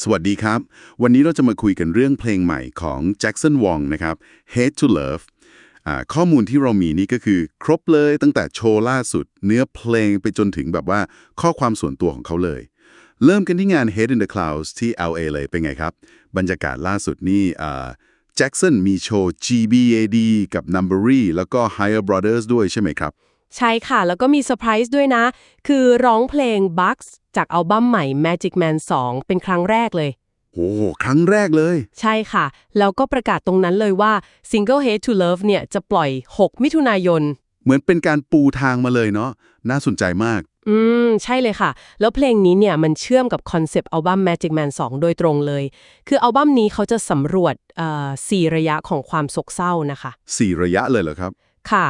สวัสดีครับ วันนี้เราจะมาคุยกันเรื่องเพลงใหม่ของ Jackson Wang นะครับ Hate to Love ข้อมูลที่เรามีนี่ก็คือ ครบเลยตั้งแต่โชว์ล่าสุด เนื้อเพลงไปจนถึงแบบว่าข้อความส่วนตัวของเขาเลย เริ่มกันที่งาน Head in the Clouds ที่ LA เลยเป็นไงครับ บรรยากาศล่าสุดนี่อ่า Jackson มีโชว์ GBAD กับ Numbery แล้วก็ Higher Brothers ด้วยใช่ไหมครับ ใช่ค่ะ แล้วก็มีเซอร์ไพรส์ด้วยนะ คือร้องเพลง Bugs จากอัลบั้มใหม่ Magic Man 2 เป็นครั้งแรกเลย โอ้โหครั้งแรกเลย ใช่ค่ะ แล้วก็ประกาศตรงนั้นเลยว่า Single Hate to Love เนี่ยจะปล่อย 6 มิถุนายน เหมือนเป็นการปูทางมาเลยเนาะน่าสนใจมาก อืม ใช่เลยค่ะ แล้วเพลงนี้เนี่ยมันเชื่อมกับคอนเซปต์อัลบั้ม Magic Man 2 โดยตรงเลย คืออัลบั้มนี้เขาจะสำรวจเอ่อสี่ระยะของความโศกเศร้านะคะ4ระยะเลยเหรอครับ ค่ะ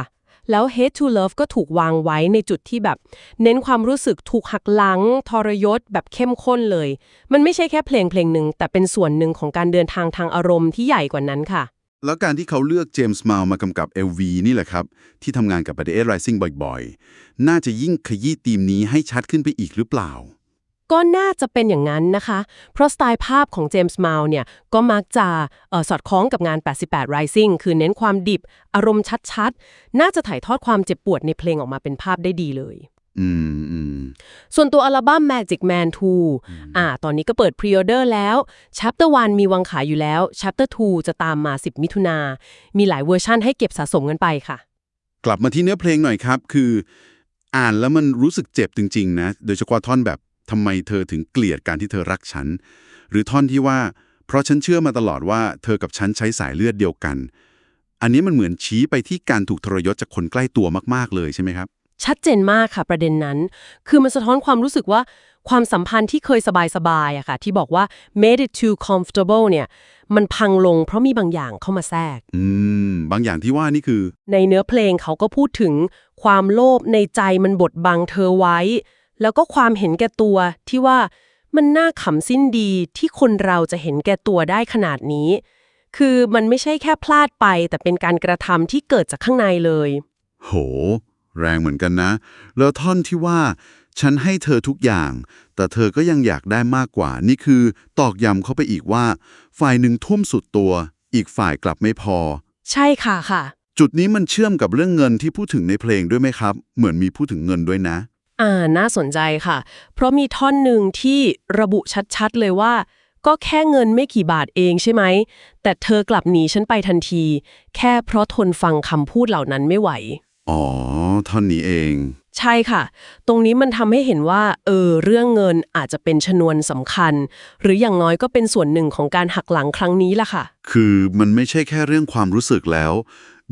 แล้ว Hate to Love ก็ถูกวางไว้ในจุดที่แบบ เน้นความรู้สึกถูกหักหลัง ทรยศแบบเข้มข้นเลย มันไม่ใช่แค่เพลงเพลงหนึ่ง แต่เป็นส่วนหนึ่งของการเดินทางทางอารมณ์ที่ใหญ่กว่านั้นค่ะ แล้วการที่เขาเลือกเจมส์มาลมากำกับ LV นี่แหละครับ ที่ทำงานกับ b a d e Rising บ่อยๆ น่าจะยิ่งขยี้ธีมนี้ให้ชัดขึ้นไปอีกหรือเปล่า ก็น่าจะเป็นอย่างนั้นนะคะ เพราะสไตล์ภาพของเจมส์มาลเนี่ยก็มักจะเอ่อสอดคล้องกับงาน 88 Rising คือเน้นความดิบ อารมณ์ชัดๆ น่าจะถ่ายทอดความเจ็บปวดในเพลงออกมาเป็นภาพได้ดีเลยอืมอืมส่วนตัวอัลบั้ม Magic Man 2 อ่า ตอนนี้ก็เปิดพรีออเดอร์แล้ว Chapter 1 มีวางขายอยู่แล้ว Chapter 2 จะตามมา 10 มิถุนา มีหลายเวอร์ชั่นให้เก็บสะสมกันไปค่ะ กลับมาที่เนื้อเพลงหน่อยครับ คือ อ่านแล้วมันรู้สึกเจ็บจริง ๆ นะ โดยเฉพาะท่อนแบบ ทำไมเธอถึงเกลียดการที่เธอรักฉัน หรือท่อนที่ว่า เพราะฉันเชื่อมาตลอดว่าเธอกับฉันใช้สายเลือดเดียวกัน อันนี้มันเหมือนชี้ไปที่การถูกทรยศจากคนใกล้ตัวมากๆเลยใช่ไหมครับ ชัดเจนมากค่ะประเด็นนั้น คือมันสะท้อนความรู้สึกว่าความสัมพันธ์ที่เคยสบายๆอะค่ะ ที่บอกว่า made it too comfortable เนี่ย มันพังลงเพราะมีบางอย่างเข้ามาแทรก อืม บางอย่างที่ว่านี่คือ ในเนื้อเพลงเขาก็พูดถึงความโลภในใจมันบดบังเธอไว้ แล้วก็ความเห็นแก่ตัวที่ว่ามันน่าขำสิ้นดีที่คนเราจะเห็นแก่ตัวได้ขนาดนี้ คือมันไม่ใช่แค่พลาดไป แต่เป็นการกระทำที่เกิดจากข้างในเลย โห แรงเหมือนกันนะ แล้วท่อนที่ว่า ฉันให้เธอทุกอย่าง แต่เธอก็ยังอยากได้มากกว่า นี่คือ ตอกย้ำเข้าไปอีกว่า ฝ่ายหนึ่งทุ่มสุดตัว อีกฝ่ายกลับไม่พอ ใช่ค่ะค่ะ จุดนี้มันเชื่อมกับเรื่องเงินที่พูดถึงในเพลงด้วยไหมครับ เหมือนมีพูดถึงเงินด้วยนะ อ่าน่าสนใจค่ะ เพราะมีท่อนหนึ่งที่ระบุชัดๆเลยว่า ก็แค่เงินไม่กี่บาทเองใช่ไหม แต่เธอกลับหนีฉันไปทันที แค่เพราะทนฟังคำพูดเหล่านั้นไม่ไหว อ๋อ ท่อนนี้เอง ใช่ค่ะ ตรงนี้มันทำให้เห็นว่า เออ เรื่องเงินอาจจะเป็นชนวนสำคัญ หรืออย่างน้อยก็เป็นส่วนหนึ่งของการหักหลังครั้งนี้ล่ะค่ะ คือมันไม่ใช่แค่เรื่องความรู้สึกแล้ว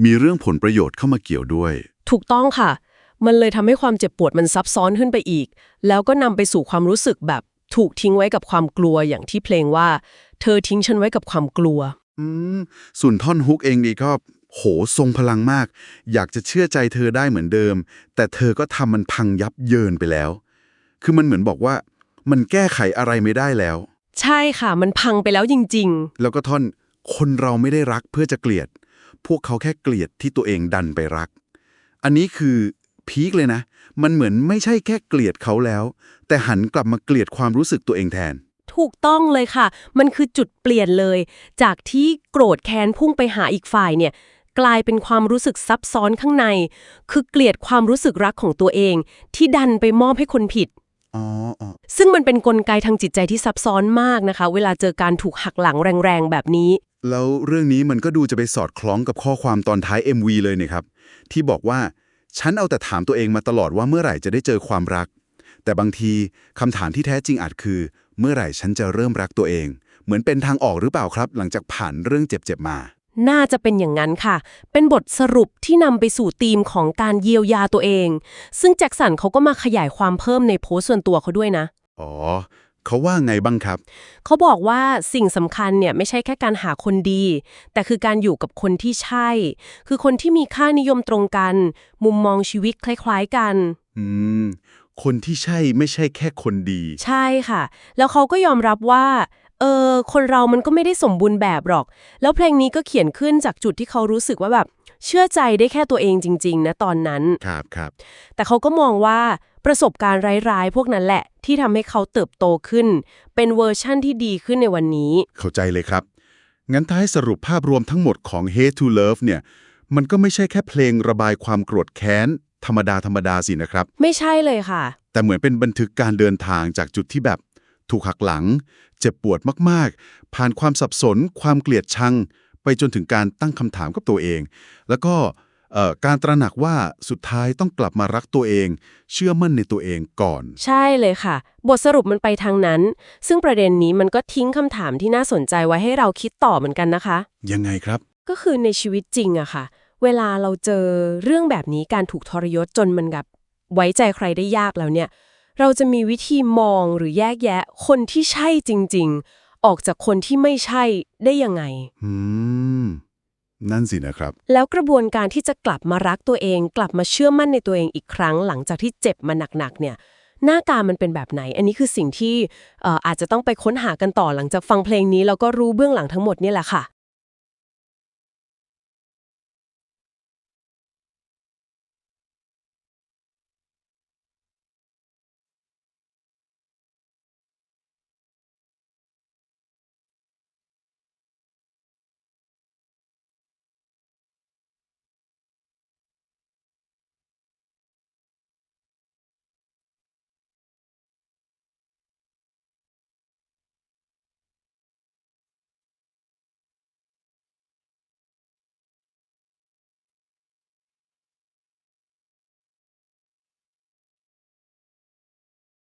มีเรื่องผลประโยชน์เข้ามาเกี่ยวด้วย ถูกต้องค่ะ มันเลยทำให้ความเจ็บปวดมันซับซ้อนขึ้นไปอีก แล้วก็นำไปสู่ความรู้สึกแบบถูกทิ้งไว้กับความกลัวอย่างที่เพลงว่า เธอทิ้งฉันไว้กับความกลัว อืมส่วนท่อนฮุกเองดีก็โหทรงพลังมาก อยากจะเชื่อใจเธอได้เหมือนเดิม แต่เธอก็ทำมันพังยับเยินไปแล้ว คือมันเหมือนบอกว่า มันแก้ไขอะไรไม่ได้แล้ว ใช่ค่ะ มันพังไปแล้วจริงแล้วก็ท่อนคนเราไม่ได้รักเพื่อจะเกลียด พวกเขาแค่เกลียดที่ตัวเองดันไปรัก อันนี้คือ พีคเลยนะ มันเหมือนไม่ใช่แค่เกลียดเขาแล้ว แต่หันกลับมาเกลียดความรู้สึกตัวเองแทนๆถูกต้องเลยค่ะ มันคือจุดเปลี่ยนเลย จากที่โกรธแค้นพุ่งไปหาอีกฝ่ายเนี่ย กลายเป็นความรู้สึกซับซ้อนข้างใน คือเกลียดความรู้สึกรักของตัวเอง ที่ดันไปมอบให้คนผิดอ๋ออ๋อซึ่งมันเป็นนกลไกทางจิตใจที่ซับซ้อนมากนะคะ เวลาเจอการถูกหักหลังแรงๆแบบนี้ แล้วเรื่องนี้มันก็ดูจะไปสอดคล้องกับข้อความตอนท้าย MV เลยเนี่ยครับ ที่บอกว่า ฉันเอาแต่ถามตัวเองมาตลอดว่าเมื่อไหร่จะได้เจอความรัก แต่บางทีคำถามที่แท้จริงอาจคือ เมื่อไหร่ฉันจะเริ่มรักตัวเอง เหมือนเป็นทางออกหรือเปล่าครับ หลังจากผ่านเรื่องเจ็บๆมา น่าจะเป็นอย่างนั้นค่ะ เป็นบทสรุปที่นำไปสู่ธีมของการเยียวยาตัวเอง ซึ่งแจ็คสันเขาก็มาขยายความเพิ่มในโพสต์ส่วนตัวเขาด้วยนะ อ๋อ เขาว่าไงบ้างครับ เขาบอกว่าสิ่งสำคัญเนี่ยไม่ใช่แค่การหาคนดี แต่คือการอยู่กับคนที่ใช่ คือคนที่มีค่านิยมตรงกัน มุมมองชีวิตคล้ายๆกัน อืม คนที่ใช่ไม่ใช่แค่คนดี ใช่ค่ะ แล้วเขาก็ยอมรับว่า เออ คนเรามันก็ไม่ได้สมบูรณ์แบบหรอก แล้วเพลงนี้ก็เขียนขึ้นจากจุดที่เขารู้สึกว่าแบบ เชื่อใจได้แค่ตัวเองจริง ๆ นะตอนนั้น ครับครับแต่เขาก็มองว่าประสบการณ์ร้ายๆ พวกนั้นแหละ ที่ทำให้เขาเติบโตขึ้น เป็นเวอร์ชั่นที่ดีขึ้นในวันนี้ เข้าใจเลยครับ งั้นถ้าให้สรุปภาพรวมทั้งหมดของ Hate to Love เนี่ย มันก็ไม่ใช่แค่เพลงระบายความโกรธแค้น ธรรมดาธรรมดาสินะครับ ไม่ใช่เลยค่ะ แต่เหมือนเป็นบันทึกการเดินทางจากจุดที่แบบ ถูกหักหลัง เจ็บปวดมากๆ ผ่านความสับสน ความเกลียดชัง ไปจนถึงการตั้งคำถามกับตัวเอง แล้วก็เอ่อการตระหนักว่าสุดท้ายต้องกลับมารักตัวเอง เชื่อมั่นในตัวเองก่อน ใช่เลยค่ะ บทสรุปมันไปทางนั้น ซึ่งประเด็นนี้มันก็ทิ้งคำถามที่น่าสนใจไว้ให้เราคิดต่อเหมือนกันนะคะ ยังไงครับ ก็คือในชีวิตจริงอะค่ะ เวลาเราเจอเรื่องแบบนี้การถูกทรยศจนมันแบบไว้ใจใครได้ยากแล้วเนี่ย เราจะมีวิธีมองหรือแยกแยะคนที่ใช่จริง ๆ ออกจากคนที่ไม่ใช่ได้ยังไง อืม นั่นสินะครับ แล้วกระบวนการที่จะกลับมารักตัวเอง กลับมาเชื่อมั่นในตัวเองอีกครั้ง หลังจากที่เจ็บมาหนักๆเนี่ย หน้าตามันเป็นแบบไหน อันนี้คือสิ่งที่เอ่ออาจจะต้องไปค้นหากันต่อหลังจากฟังเพลงนี้แล้วก็รู้เบื้องหลังทั้งหมดเนี่ยแหละค่ะ